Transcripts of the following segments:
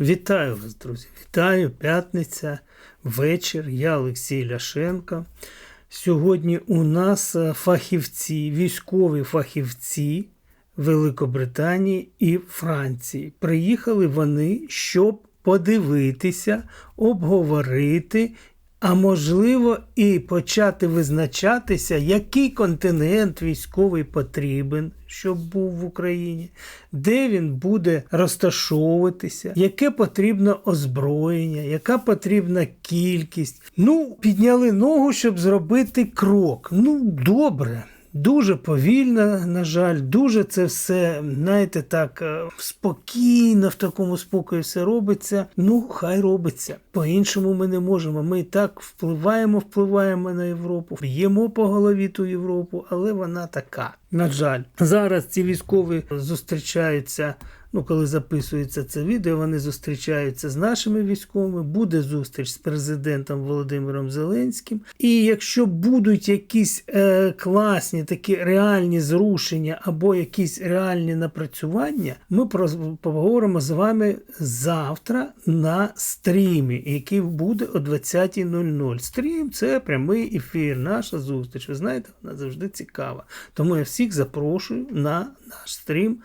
Вітаю вас, друзі! Вітаю! П'ятниця, вечір. Я Олексій Ляшенко. Сьогодні у нас е, фахівці, військові фахівці Великобританії і Франції. Приїхали вони, щоб подивитися, обговорити, а можливо, і почати визначатися, який континент військовий потрібен, щоб був в Україні, де він буде розташовуватися, яке потрібно озброєння, яка потрібна кількість. Ну, підняли ногу, щоб зробити крок. Ну, добре. Дуже повільно, на жаль, дуже це все, знаєте, так е, спокійно, в такому спокої все робиться. Ну, хай робиться. По-іншому ми не можемо. Ми так впливаємо, впливаємо на Європу, б'ємо по голові ту Європу, але вона така. На жаль, зараз ці військові зустрічаються. Ну, коли записується це відео, вони зустрічаються з нашими військовими. Буде зустріч з президентом Володимиром Зеленським. І якщо будуть якісь е, класні такі реальні зрушення або якісь реальні напрацювання, ми про, поговоримо з вами завтра на стрімі, який буде о 20.00. Стрім це прямий ефір, наша зустріч. Ви знаєте, вона завжди цікава. Тому я всіх запрошую на наш стрім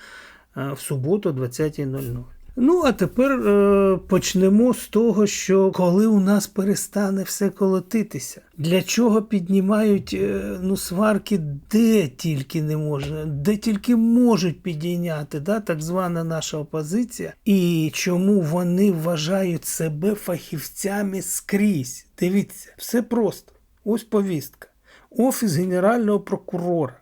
в суботу о 20.00. Ну, а тепер е, почнемо з того, що коли у нас перестане все колотитися, для чого піднімають е, ну, сварки, де тільки не можна, де тільки можуть підійняти да, так звана наша опозиція, і чому вони вважають себе фахівцями скрізь. Дивіться, все просто. Ось повістка. Офіс Генерального прокурора,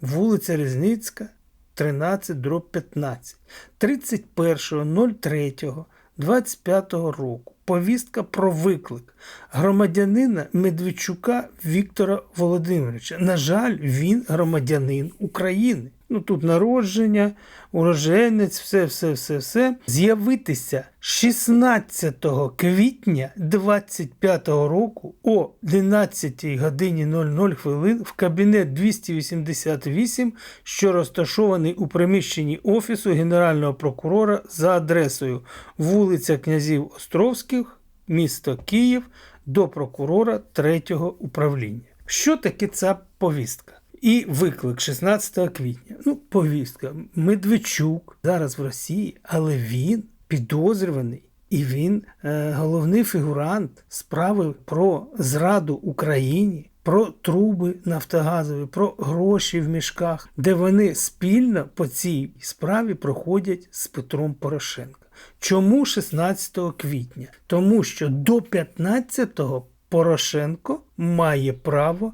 вулиця Різницька. 13 дроб 15 31.03.25 року. Повістка про виклик громадянина Медведчука Віктора Володимировича. На жаль, він громадянин України ну тут народження, уроженець, все, все, все, все. З'явитися 16 квітня 25 року о 11 годині 00 хвилин в кабінет 288, що розташований у приміщенні Офісу Генерального прокурора за адресою вулиця Князів Островських, місто Київ, до прокурора 3 управління. Що таке ця повістка? І виклик 16 квітня. Ну, повістка. Медведчук зараз в Росії, але він підозрюваний. І він е, головний фігурант справи про зраду Україні, про труби нафтогазові, про гроші в мішках, де вони спільно по цій справі проходять з Петром Порошенко. Чому 16 квітня? Тому що до 15-го Порошенко має право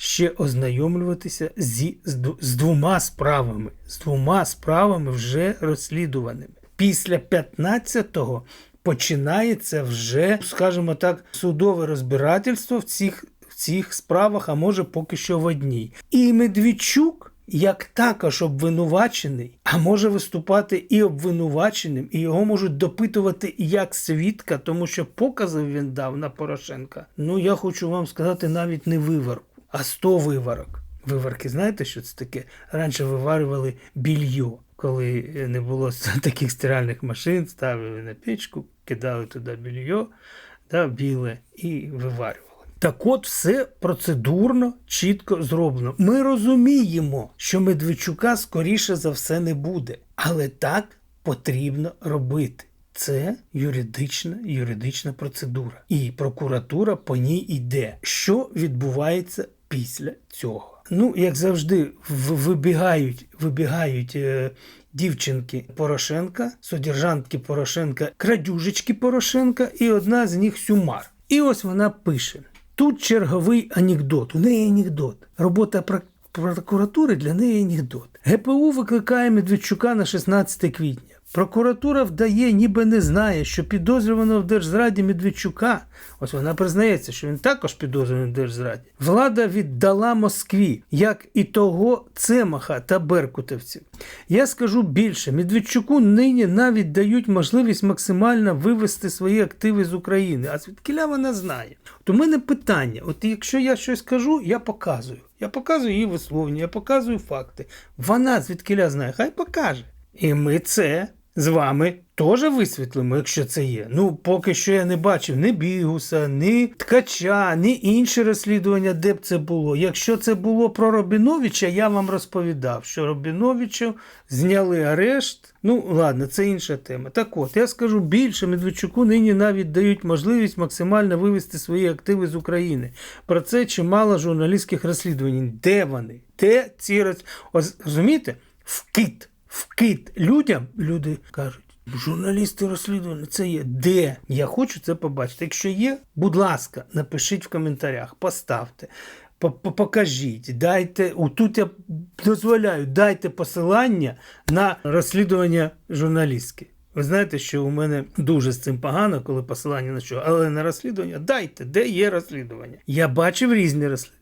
ще ознайомлюватися зі, з, з двома справами, з двома справами вже розслідуваними. Після 15-го починається вже, скажімо так, судове розбирательство в цих, в цих справах, а може поки що в одній. І Медведчук. Як також обвинувачений, а може виступати і обвинуваченим, і його можуть допитувати як свідка, тому що показів він дав на Порошенка. Ну я хочу вам сказати навіть не виварку а 100 виварок. Виварки, знаєте, що це таке? Раніше виварювали більйо, коли не було таких стиральних машин, ставили на печку, кидали туди більйо, да, біле і виварювали. Так от все процедурно, чітко зроблено. Ми розуміємо, що Медведчука скоріше за все не буде, але так потрібно робити. Це юридична юридична процедура, і прокуратура по ній йде. Що відбувається після цього. Ну, як завжди, вибігають вибігають е, дівчинки Порошенка, содержантки Порошенка, крадюжечки Порошенка, і одна з них Сюмар. І ось вона пише: тут черговий анекдот. У неї анекдот. Робота прокуратури для неї анекдот. ГПУ викликає Медведчука на 16 квітня. Прокуратура вдає, ніби не знає, що підозрювано в держзраді Медведчука. Ось вона признається, що він також підозрюваний в держзраді. Влада віддала Москві, як і того Цемаха та Беркутовців. Я скажу більше, Медведчуку нині навіть дають можливість максимально вивести свої активи з України. А звідкиля вона знає? От у мене питання: от якщо я щось кажу, я показую. Я показую її висловлення, я показую факти. Вона звідкиля знає, хай покаже. І ми це з вами теж висвітлимо, якщо це є. Ну, поки що я не бачив ні Бігуса, ні Ткача, ні інші розслідування, де б це було. Якщо це було про Робіновича, я вам розповідав, що Робіновичу зняли арешт. Ну, ладно, це інша тема. Так от, я скажу більше, Медведчуку нині навіть дають можливість максимально вивести свої активи з України. Про це чимало журналістських розслідувань. Де вони? Де ці роз... Розумієте? Вкид. Вкид людям люди кажуть. Журналісти розслідування, це є де? Я хочу це побачити. Якщо є, будь ласка, напишіть в коментарях, поставте, по- по- покажіть, дайте. Тут я дозволяю, дайте посилання на розслідування журналістське. Ви знаєте, що у мене дуже з цим погано, коли посилання на що, але на розслідування дайте, де є розслідування. Я бачив різні розслідування.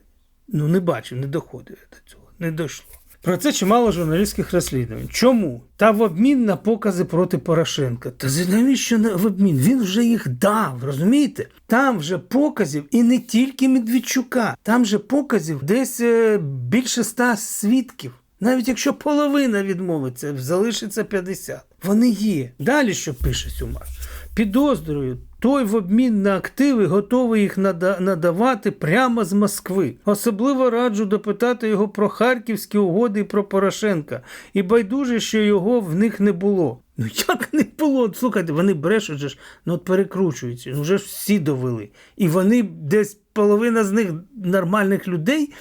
Ну, не бачив, не доходив до цього, не дійшло. Про це чимало журналістських розслідувань. Чому? Та в обмін на покази проти Порошенка. Та навіщо на- в обмін? Він вже їх дав, розумієте? Там вже показів і не тільки Медведчука, там же показів десь е, більше ста свідків. Навіть якщо половина відмовиться, залишиться 50. Вони є. Далі що пише Сюмар? Підозрюю, той в обмін на активи готовий їх надавати прямо з Москви. Особливо раджу допитати його про харківські угоди і про Порошенка. І байдуже, що його в них не було. Ну як не було? Слухайте, вони брешуть же ж, ну от перекручуються, ну вже ж всі довели. І вони десь половина з них нормальних людей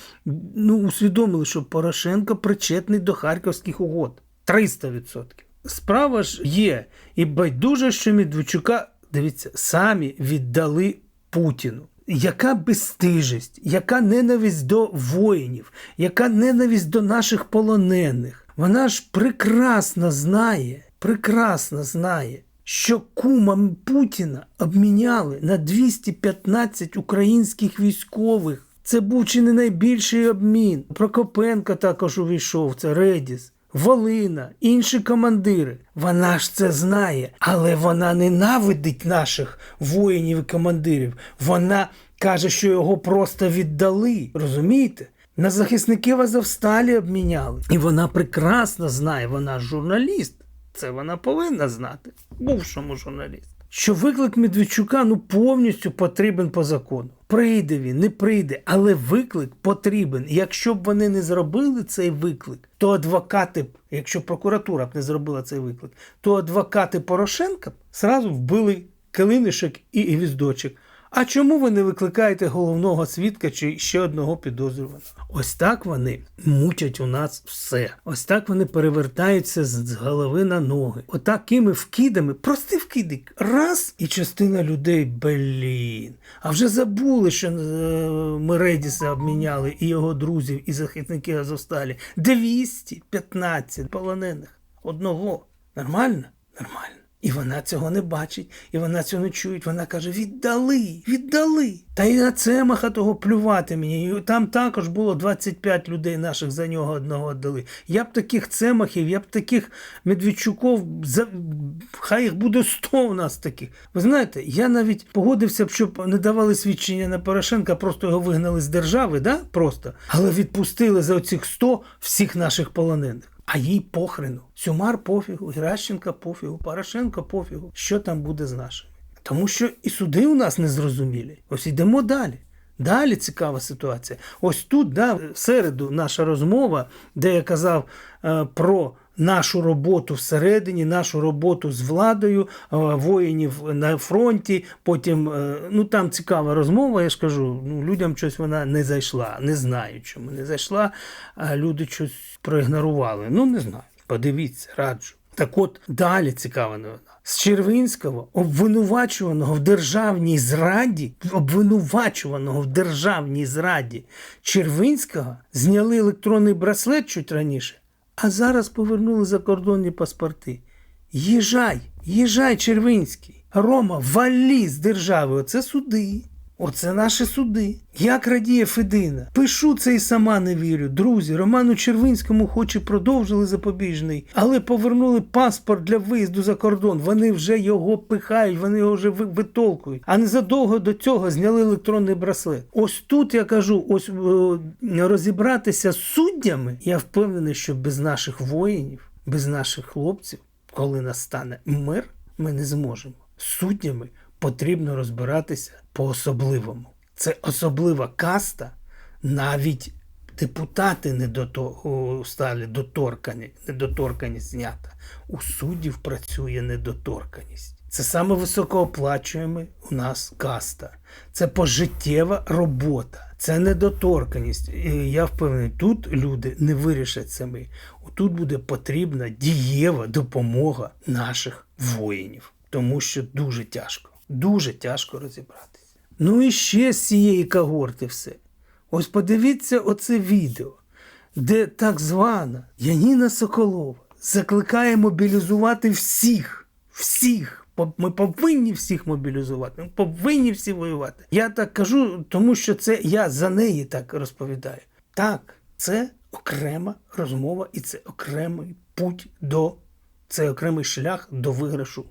ну, усвідомили, що Порошенко причетний до харківських угод. 300%. Справа ж є. І байдуже, що Медведчука, дивіться, самі віддали Путіну. Яка безстижість, яка ненависть до воїнів, яка ненависть до наших полонених. Вона ж прекрасно знає, прекрасно знає, що кума Путіна обміняли на 215 українських військових. Це був чи не найбільший обмін. Прокопенко також увійшов, це Редіс. Волина, інші командири. Вона ж це знає, але вона ненавидить наших воїнів і командирів. Вона каже, що його просто віддали. Розумієте? На захисників Азовсталі обміняли. І вона прекрасно знає, вона журналіст. Це вона повинна знати, бувшому журналісту. Що виклик Медведчука ну повністю потрібен по закону. Прийде він, не прийде, але виклик потрібен. Якщо б вони не зробили цей виклик, то адвокати, якщо прокуратура б не зробила цей виклик, то адвокати Порошенка б зразу вбили килинишок і гвіздочок. А чому ви не викликаєте головного свідка чи ще одного підозрюваного? Ось так вони мучать у нас все. Ось так вони перевертаються з голови на ноги. Отакими вкидами, простий вкидик, раз, і частина людей, блін. А вже забули, що е, ми Редіса обміняли і його друзів, і захисники Азовсталі. 215 полонених. Одного. Нормально? Нормально. І вона цього не бачить, і вона цього не чує. Вона каже: віддали, віддали. Та й на Цемаха того плювати мені. І Там також було 25 людей наших за нього одного віддали. Я б таких цемахів, я б таких Медведчуков, за... хай їх буде 100 у нас таких. Ви знаєте, я навіть погодився б, щоб не давали свідчення на Порошенка, просто його вигнали з держави, да? просто. Але відпустили за оцих 100 всіх наших полонених. А їй похрену. Сюмар пофігу, Геращенка пофігу, Порошенко пофігу. Що там буде з нашими? Тому що і суди у нас незрозумілі. Ось йдемо далі. Далі цікава ситуація. Ось тут, да, в середу наша розмова, де я казав е, про нашу роботу всередині, нашу роботу з владою, е, воїнів на фронті. Потім, е, ну там цікава розмова, я ж кажу, ну, людям щось вона не зайшла. Не знаю, чому не зайшла, а люди щось проігнорували. Ну, не знаю. Подивіться, раджу. Так от далі цікава новина. З Червинського, обвинувачуваного в державній зраді, обвинувачуваного в державній зраді Червинського зняли електронний браслет чуть раніше, а зараз повернули закордонні паспорти. Їжай, їжай, Червинський. Рома, валі з держави. Оце суди. Оце наші суди. Як радіє Федина. Пишу це і сама не вірю. Друзі, Роману Червинському хоч і продовжили запобіжний, але повернули паспорт для виїзду за кордон. Вони вже його пихають, вони його вже витолкують. А незадовго до цього зняли електронний браслет. Ось тут я кажу, ось розібратися з суддями. Я впевнений, що без наших воїнів, без наших хлопців. коли настане мир, ми не зможемо. З суддями потрібно розбиратися по-особливому. Це особлива каста, навіть депутати не до того стали доторкані, недоторканість знята. У суддів працює недоторканість. Це саме високооплачуємо у нас каста. Це пожиттєва робота, це недоторканість. І я впевнений, тут люди не вирішать самі. Тут буде потрібна дієва допомога наших воїнів, тому що дуже тяжко, дуже тяжко розібратися. Ну і ще з цієї когорти все. Ось подивіться оце відео, де так звана Яніна Соколова закликає мобілізувати всіх, всіх. Ми повинні всіх мобілізувати, ми повинні всі воювати. Я так кажу, тому що це я за неї так розповідаю. Так, це окрема розмова і це окремий путь до це окремий шлях до виграшу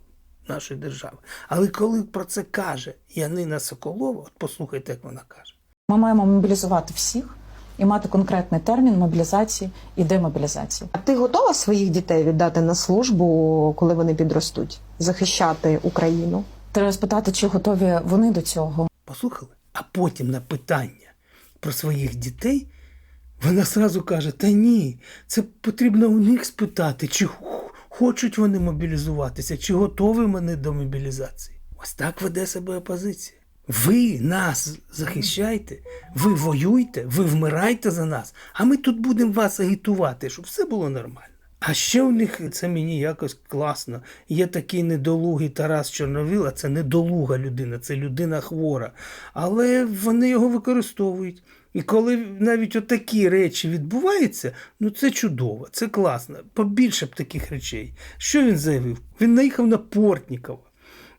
нашої держави. Але коли про це каже Янина Соколова, от послухайте, як вона каже. Ми маємо мобілізувати всіх і мати конкретний термін мобілізації і демобілізації. А ти готова своїх дітей віддати на службу, коли вони підростуть, захищати Україну? Треба спитати, чи готові вони до цього. Послухали? А потім на питання про своїх дітей вона зразу каже: Та ні, це потрібно у них спитати, чи хочуть вони мобілізуватися, чи готові вони до мобілізації. Ось так веде себе опозиція. Ви нас захищайте, ви воюйте, ви вмирайте за нас, а ми тут будемо вас агітувати, щоб все було нормально. А ще у них це мені якось класно. Є такий недолугий Тарас Чорновіл, а це недолуга людина, це людина хвора. Але вони його використовують. І коли навіть отакі речі відбуваються, ну це чудово, це класно. Побільше б таких речей. Що він заявив? Він наїхав на Портнікова.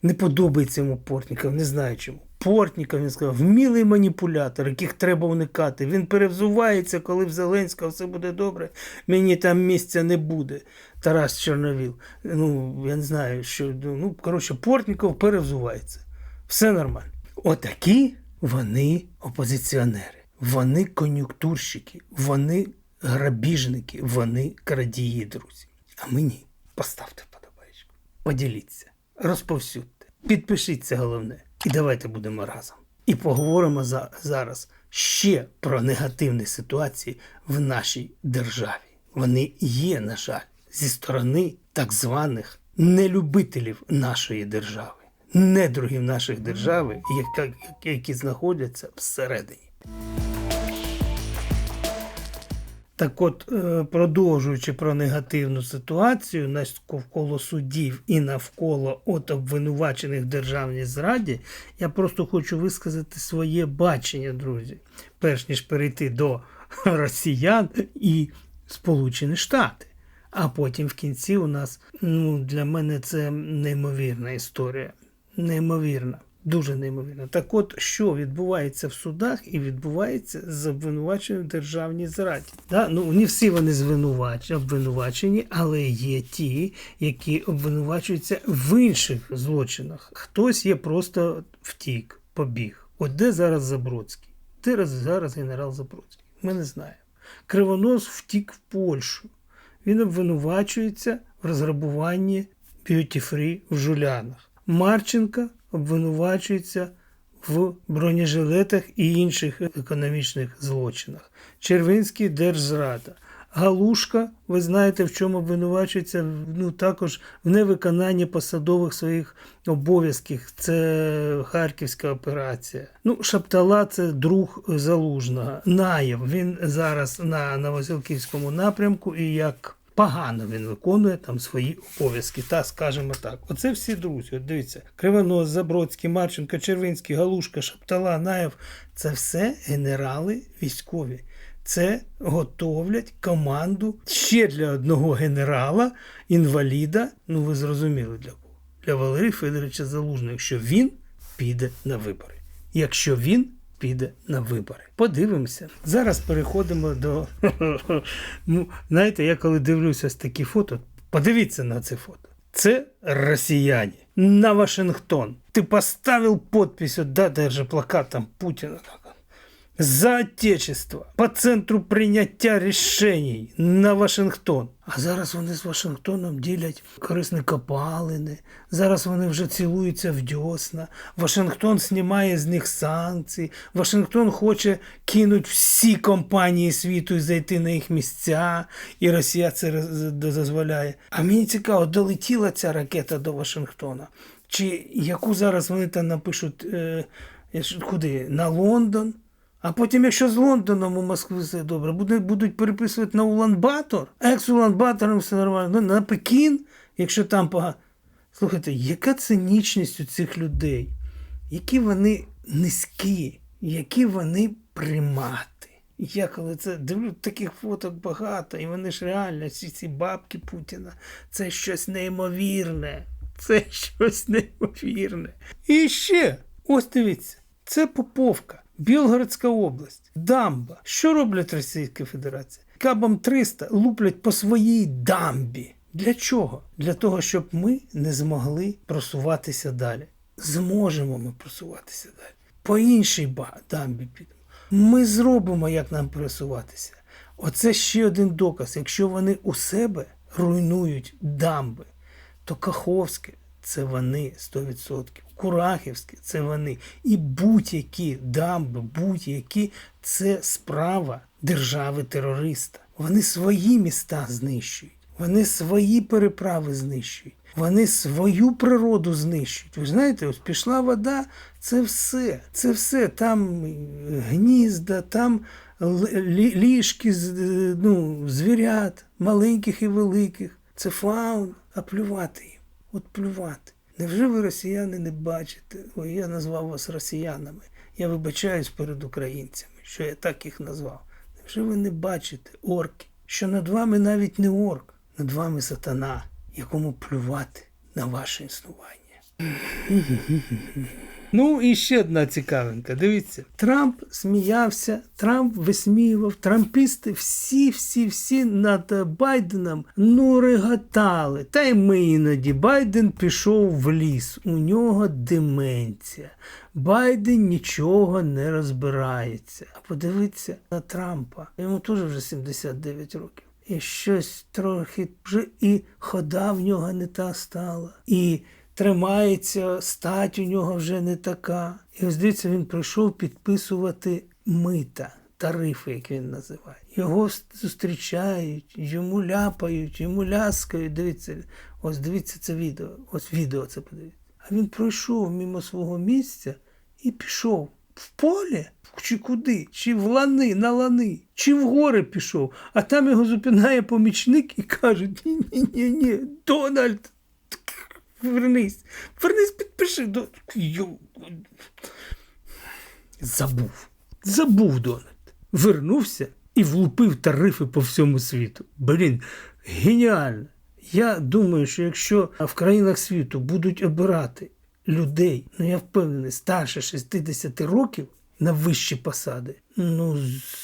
Не подобається йому Портніков, не знаю чому. Портніков, він сказав, вмілий маніпулятор, яких треба уникати. Він перевзувається, коли в Зеленського все буде добре, мені там місця не буде. Тарас Чорновіл. Ну, я не знаю, що. Ну, коротше, Портніков перевзувається. Все нормально. Отакі вони опозиціонери, вони кон'юнктурщики, вони грабіжники, вони крадії, друзі. А мені поставте подобаєчку, поділіться, розповсюдьте, підпишіться головне. І давайте будемо разом. І поговоримо за, зараз ще про негативні ситуації в нашій державі. Вони є, на жаль, зі сторони так званих нелюбителів нашої держави, недругів нашої держави, яка- які знаходяться всередині. Так от, е, продовжуючи про негативну ситуацію навколо судів і навколо от обвинувачених державній зраді, я просто хочу висказати своє бачення, друзі, перш ніж перейти до росіян і Сполучені Штати. А потім в кінці у нас, ну, для мене це неймовірна історія. Неймовірна. Дуже неймовірно. Так от, що відбувається в судах і відбувається з обвинуваченням в державній зраді. Да? Ну, не всі вони звинувач... обвинувачені, але є ті, які обвинувачуються в інших злочинах. Хтось є просто втік, побіг. От де зараз Забродський? Де зараз генерал Забродський? Ми не знаємо. Кривонос втік в Польщу. Він обвинувачується в розграбуванні б'юті-фрі в Жулянах. Марченка обвинувачується в бронежилетах і інших економічних злочинах. Червинський держзрада. Галушка, ви знаєте, в чому обвинувачується ну, також в невиконанні посадових своїх обов'язків. Це Харківська операція. Ну, Шаптала це друг Залужного. Наєв. Він зараз на Новосілківському напрямку і як погано він виконує там свої обов'язки. Та скажімо так. Оце всі друзі. От дивіться, Кривонос, Забродський, Марченко, Червинський, Галушка, Шаптала, Наєв це все генерали військові. Це готовлять команду ще для одного генерала, інваліда. Ну ви зрозуміли для кого? Для Валерія Федоровича Залужного, якщо він піде на вибори. Якщо він піде на вибори. Подивимося. Зараз переходимо до. ну, знаєте, я коли дивлюся ось такі фото, подивіться на це фото. Це росіяни на Вашингтон. Ти поставив подпись, от, да, даже плакат там Путіна. За Отечество по центру прийняття рішень на Вашингтон. А зараз вони з Вашингтоном ділять корисні копалини. Зараз вони вже цілуються в дьосна. Вашингтон знімає з них санкції. Вашингтон хоче кинути всі компанії світу і зайти на їх місця, і Росія це дозволяє. А мені цікаво, долетіла ця ракета до Вашингтона? Чи яку зараз вони там напишуть е, куди? На Лондон? А потім, якщо з Лондоном у Москві все добре, будуть переписувати на Улан-Батор, з Улан-Батором все нормально, ну, на Пекін, якщо там погано. Слухайте, яка цинічність у цих людей? Які вони низькі, які вони примати. Я коли це дивлю, таких фоток багато, і вони ж реально, всі ці бабки Путіна, це щось неймовірне. Це щось неймовірне. І ще, ось дивіться, це Поповка, Білгородська область, дамба. Що роблять Російська Федерація? Кабом 300 луплять по своїй дамбі. Для чого? Для того, щоб ми не змогли просуватися далі. Зможемо ми просуватися далі. По іншій дамбі підемо. Ми зробимо, як нам пересуватися. Оце ще один доказ. Якщо вони у себе руйнують дамби, то Каховське це вони 100%. Курахівське це вони. І будь-які дамби, будь-які це справа держави-терориста. Вони свої міста знищують, вони свої переправи знищують, вони свою природу знищують. Ви знаєте, ось пішла вода, це все. Це все. Там гнізда, там ліжки ну, звірят, маленьких і великих. Це фауна, а плювати. От плювати. Невже ви росіяни не бачите? Ой, я назвав вас росіянами. Я вибачаюсь перед українцями, що я так їх назвав. Невже ви не бачите, орки, що над вами навіть не орк, над вами сатана, якому плювати на ваше існування? Ну і ще одна цікавинка. Дивіться, Трамп сміявся, Трамп висміював, трампісти всі, всі, всі над Байденом ну реготали. Та й ми іноді. Байден пішов в ліс, у нього деменція. Байден нічого не розбирається. А подивіться на Трампа. Йому теж вже 79 років. І щось трохи вже і хода в нього не та стала. І тримається, стать у нього вже не така. І ось дивіться, він прийшов підписувати мита, тарифи, як він називає. Його зустрічають, йому ляпають, йому ляскають. Дивіться, ось дивіться це відео. Ось відео це подивіться. А він пройшов мимо свого місця і пішов в поле. Чи куди? Чи в лани, на лани, чи в гори пішов, а там його зупинає помічник і каже: ні, ні, ні, ні, Дональд, вернись, вернись, підпиши. До... Забув. Забув Дональд. Вернувся і влупив тарифи по всьому світу. Блін, геніально. Я думаю, що якщо в країнах світу будуть обирати людей, ну я впевнений, старше 60 років на вищі посади, ну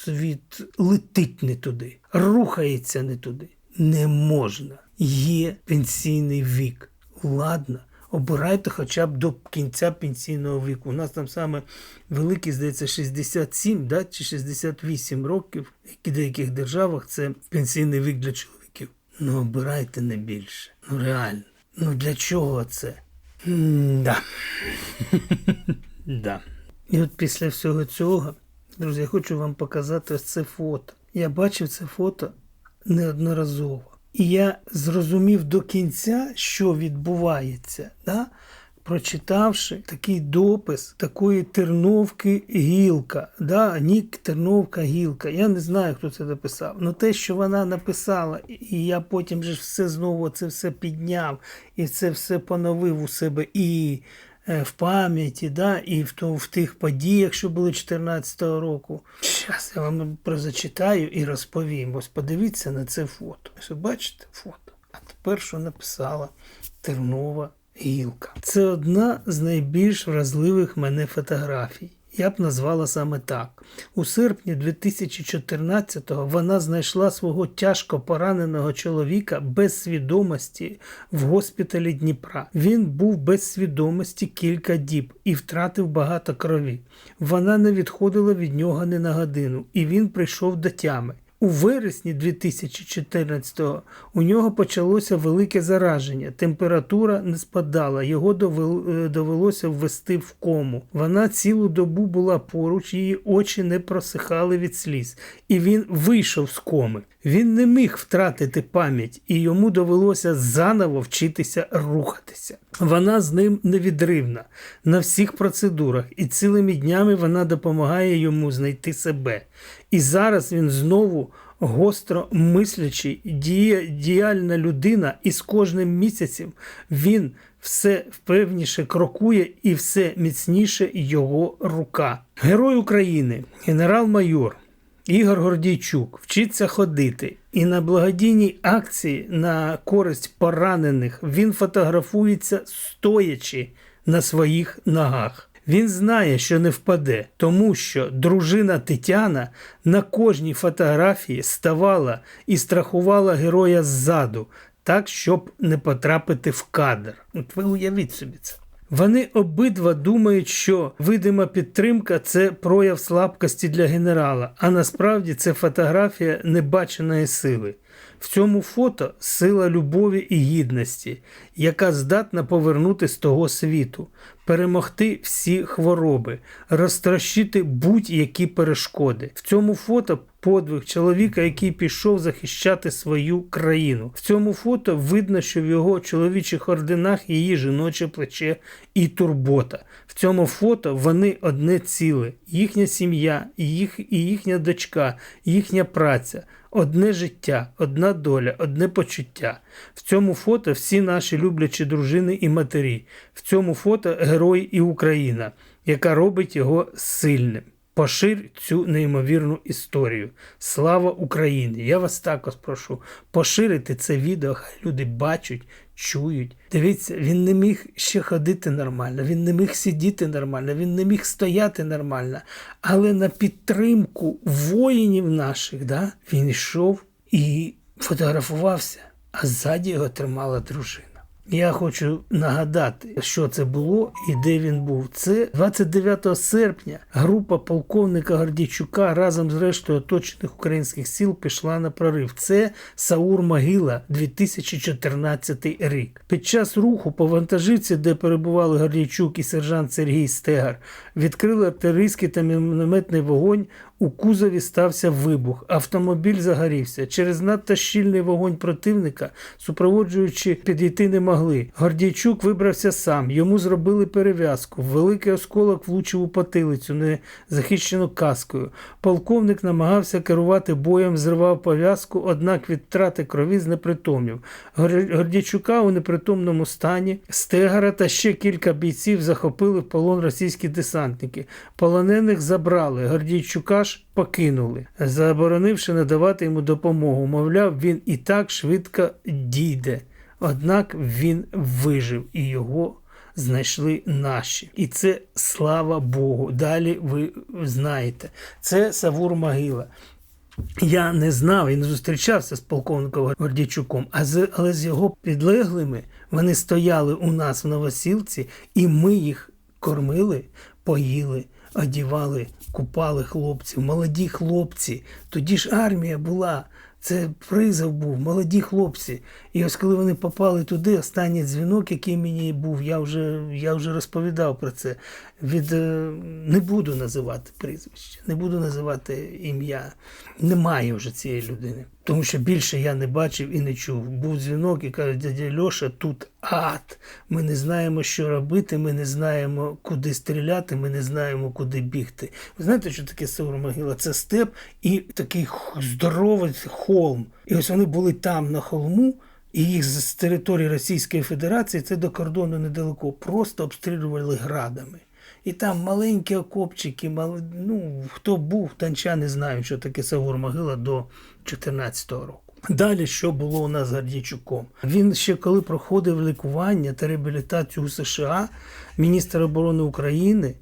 світ летить не туди, рухається не туди. Не можна. Є пенсійний вік. Ладно, обирайте хоча б до кінця пенсійного віку. У нас там саме великий, здається, 67 да, чи 68 років, як і в деяких державах це пенсійний вік для чоловіків. Ну, обирайте не більше. Ну реально. Ну для чого це? Да. да. І от після всього цього, друзі, я хочу вам показати ось це фото. Я бачив це фото неодноразово. І я зрозумів до кінця, що відбувається, да? прочитавши такий допис такої Терновки Гілка. Да? Нік Терновка Гілка. Я не знаю, хто це написав. Але те, що вона написала, і я потім же все знову це все підняв і це все поновив у себе і в пам'яті, да, і в, в тих подіях, що були 14-го року. Зараз я вам прозачитаю і розповім. Ось подивіться на це фото. Ось бачите фото. А тепер що написала Тернова гілка. Це одна з найбільш вразливих мене фотографій. Я б назвала саме так. У серпні 2014-го вона знайшла свого тяжко пораненого чоловіка без свідомості в госпіталі Дніпра. Він був без свідомості кілька діб і втратив багато крові. Вона не відходила від нього ні на годину, і він прийшов до тями. У вересні 2014-го у нього почалося велике зараження. Температура не спадала, його е, довелося ввести в кому. Вона цілу добу була поруч, її очі не просихали від сліз, і він вийшов з коми. Він не міг втратити пам'ять, і йому довелося заново вчитися рухатися. Вона з ним невідривна на всіх процедурах, і цілими днями вона допомагає йому знайти себе. І зараз він знову гостро мислячий, діяльна людина, і з кожним місяцем він все впевніше крокує і все міцніше його рука. Герой України, генерал-майор Ігор Гордійчук вчиться ходити, і на благодійній акції на користь поранених він фотографується стоячи на своїх ногах. Він знає, що не впаде, тому що дружина Тетяна на кожній фотографії ставала і страхувала героя ззаду, так, щоб не потрапити в кадр. От ви уявіть собі це. Вони обидва думають, що видима підтримка це прояв слабкості для генерала, а насправді це фотографія небаченої сили. В цьому фото сила любові і гідності, яка здатна повернути з того світу, перемогти всі хвороби, розтрощити будь-які перешкоди. В цьому фото подвиг чоловіка, який пішов захищати свою країну. В цьому фото видно, що в його чоловічих орденах її жіноче плече і турбота. В цьому фото вони одне ціле, їхня сім'я, їх, і їхня дочка, їхня праця. Одне життя, одна доля, одне почуття. В цьому фото всі наші люблячі дружини і матері. В цьому фото герой і Україна, яка робить його сильним. Поширь цю неймовірну історію. Слава Україні! Я вас також прошу поширити це відео, хай люди бачать, чують. Дивіться, він не міг ще ходити нормально, він не міг сидіти нормально, він не міг стояти нормально. Але на підтримку воїнів наших да, він йшов і фотографувався, а ззаді його тримала дружина. Я хочу нагадати, що це було і де він був. Це 29 серпня група полковника Гордійчука разом з рештою оточених українських сіл пішла на прорив. Це Саур Могила 2014 рік. Під час руху по вантажівці, де перебували Гордійчук і сержант Сергій Стегар, відкрили артилерійський та мінометний вогонь. У кузові стався вибух, автомобіль загорівся. Через надто щільний вогонь противника, супроводжуючи, підійти не могли. Гордійчук вибрався сам. Йому зробили перев'язку. Великий осколок влучив у потилицю, не захищену каскою. Полковник намагався керувати боєм, зривав пов'язку, однак від втрати крові знепритомнів. Гордійчука у непритомному стані, Стегара та ще кілька бійців захопили в полон російські десантники. Полонених забрали. Гордійчука ж покинули, заборонивши надавати йому допомогу. Мовляв, він і так швидко дійде. Однак він вижив і його знайшли наші. І це слава Богу. Далі ви знаєте. Це Савур Могила. Я не знав і не зустрічався з полковником Гордійчуком, а з, але з його підлеглими вони стояли у нас в Новосілці, і ми їх кормили, поїли, одівали, купали хлопців, молоді хлопці. Тоді ж армія була. Це призов був, молоді хлопці. І ось коли вони попали туди, останній дзвінок, який мені був, я вже, я вже розповідав про це. Від, е, не буду називати прізвище, не буду називати ім'я. Немає вже цієї людини. Тому що більше я не бачив і не чув. Був дзвінок і каже, дядя Льоша, тут ад. Ми не знаємо, що робити, ми не знаємо, куди стріляти, ми не знаємо, куди бігти. Ви знаєте, що таке Саур Могила? Це степ і такий здоровий холм. І ось вони були там на холму. І їх з території Російської Федерації, це до кордону недалеко, просто обстрілювали градами. І там маленькі окопчики, мали... ну, хто був, танчани знають, що таке Савур Могила до 14-го року. Далі, що було у нас з Гордійчуком? Він ще коли проходив лікування та реабілітацію у США, міністр оборони України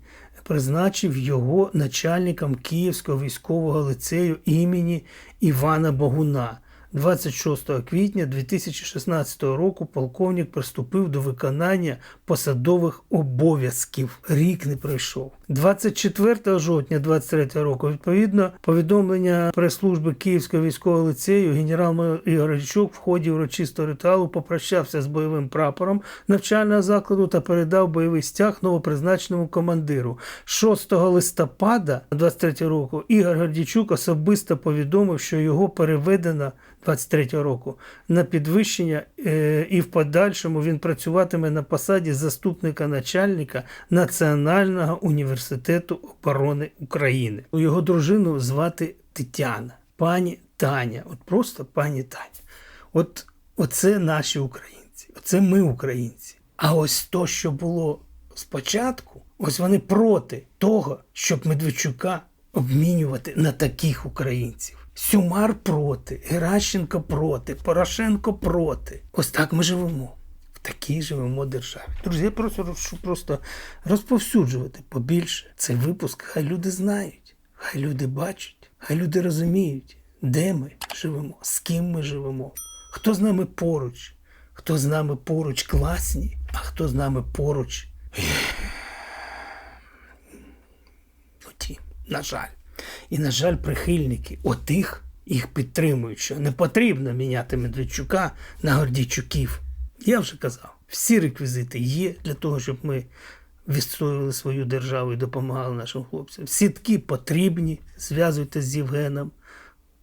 призначив його начальником Київського військового лицею імені Івана Богуна. 26 квітня 2016 року полковник приступив до виконання посадових обов'язків. Рік не пройшов. 24 жовтня 23 року, відповідно, повідомлення прес-служби Київського військового ліцею генерал-майор Ігор Гречук в ході урочистого ритуалу попрощався з бойовим прапором навчального закладу та передав бойовий стяг новопризначеному командиру. 6 листопада 23 року Ігор Гордійчук особисто повідомив, що його переведено 23 року на підвищення, е, і в подальшому він працюватиме на посаді заступника начальника Національного університету оборони України. Його дружину звати Тетяна, пані Таня. От просто пані Таня. От оце наші українці, оце ми українці. А ось то, що було спочатку, ось вони проти того, щоб Медведчука обмінювати на таких українців. Сюмар проти, Геращенко проти, Порошенко проти. Ось так ми живемо. В такій живемо державі. Друзі, я просто прошу просто розповсюджувати побільше цей випуск. Хай люди знають, хай люди бачать, хай люди розуміють, де ми живемо, з ким ми живемо, хто з нами поруч, хто з нами поруч класні, а хто з нами поруч. Ну, ті, на жаль. І, на жаль, прихильники отих їх підтримують, що не потрібно міняти Медведчука на Гордійчуків. Я вже казав, всі реквізити є для того, щоб ми відстоювали свою державу і допомагали нашим хлопцям. Сітки потрібні. Зв'язуйтесь з Євгеном.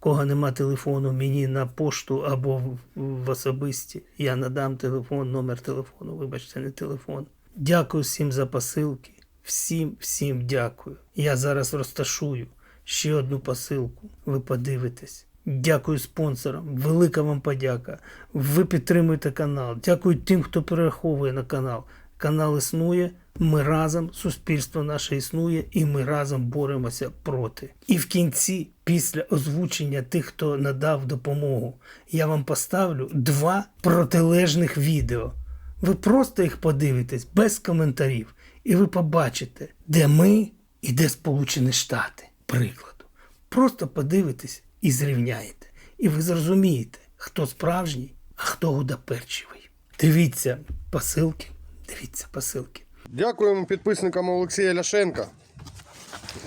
Кого нема телефону, мені на пошту або в- особисті. Я надам телефон, номер телефону. Вибачте, не телефон. Дякую всім за посилки. Всім, всім дякую. Я зараз розташую ще одну посилку. Ви подивитесь. Дякую спонсорам. Велика вам подяка. Ви підтримуєте канал. Дякую тим, хто перераховує на канал. Канал існує. Ми разом, суспільство наше існує, і ми разом боремося проти. І в кінці, після озвучення тих, хто надав допомогу, я вам поставлю два протилежних відео. Ви просто їх подивитесь без коментарів, і ви побачите, де ми і де Сполучені Штати. Прикладу. Просто подивитесь і зрівняєте. І ви зрозумієте, хто справжній, а хто гудаперчивий. Дивіться посилки, дивіться посилки. Дякуємо підписникам Олексія Ляшенка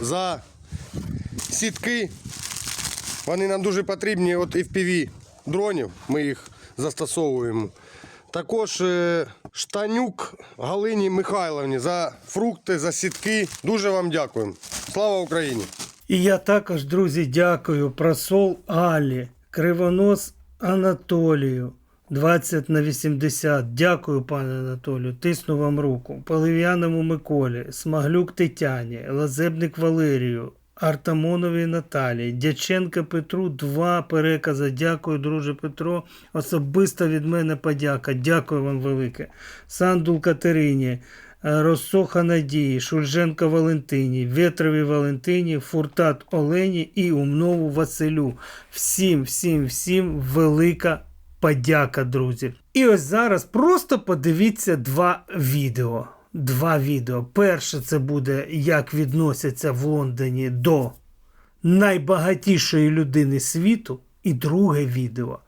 за сітки. Вони нам дуже потрібні от FPV дронів. Ми їх застосовуємо. Також е, Штанюк Галині Михайловні за фрукти, за сітки. Дуже вам дякуємо. Слава Україні! І я також, друзі, дякую просол Алі, Кривонос Анатолію. 20 на 80. Дякую, пане Анатолію. Тисну вам руку. Полив'яному Миколі, Смаглюк Тетяні, Лазебник Валерію, Артамоновій Наталії, Дяченка Петру. Два перекази. Дякую, друже Петро. Особиста від мене подяка. Дякую вам велике. Сандул Катерині. Розсоха Надії, Шульженко Валентині, Ветрові Валентині, Фуртат Олені і Умнову Василю. Всім, всім, всім велика подяка, друзі. І ось зараз просто подивіться два відео. Два відео. Перше це буде, як відносяться в Лондоні до найбагатішої людини світу. І друге відео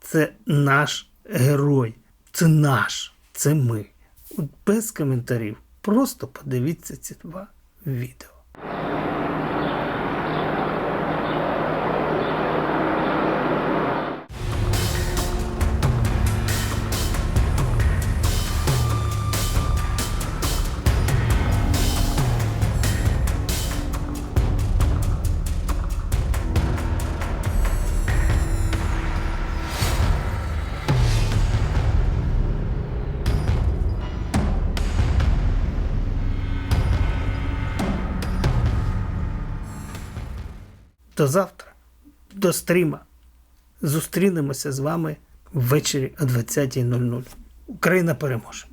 це наш герой. Це наш, це ми. Без коментарів. Просто подивіться ці два відео. До завтра, до стріма. Зустрінемося з вами ввечері о 20.00. Україна переможе!